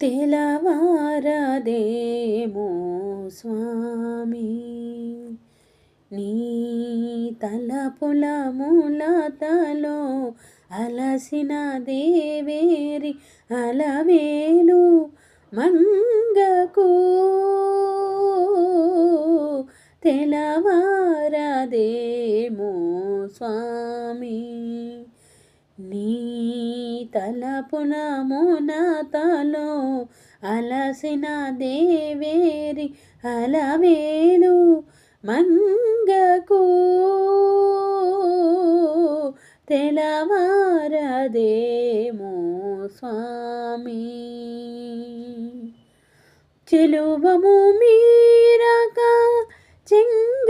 తెలవారదేమో స్వామి. నీ తలపుల మూలతలో అలసిన దేవేరి అలవేలు మంగకు. తెలవారదేమో స్వామి. నీ తలపున మోనతలో అలసిన దేవేరి అలవేలు మంగకు తెలవారదేమో స్వామి. చెలువము మీరక చెంగడలేదని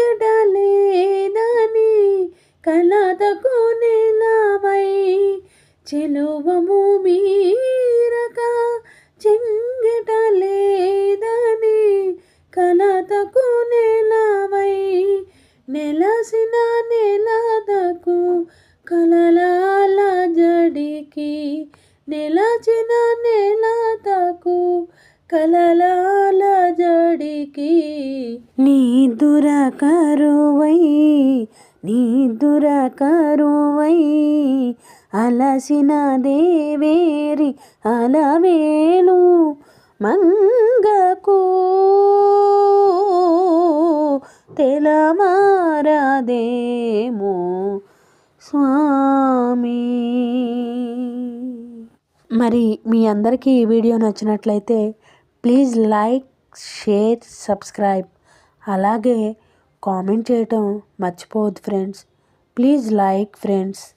కలతకు నెలవై చెలువము మీరక చెంగటలేదని కలతకు నెలవై నెలసిన నెలదకు కలలాల జడికి నెలచిన నెలతకు కలలాల జడికి నీ దురకరువై నీ దురకరువై అలసిన దేవేరి అలవేలు మంగకు. తెలమారదేమో స్వామి. మరి మీ అందరికీ ఈ వీడియో నచ్చినట్లయితే ప్లీజ్ లైక్ షేర్ సబ్స్క్రైబ్. అలాగే కామెంట్ చేయటం మర్చిపోవద్దు ఫ్రెండ్స్. Please like friends.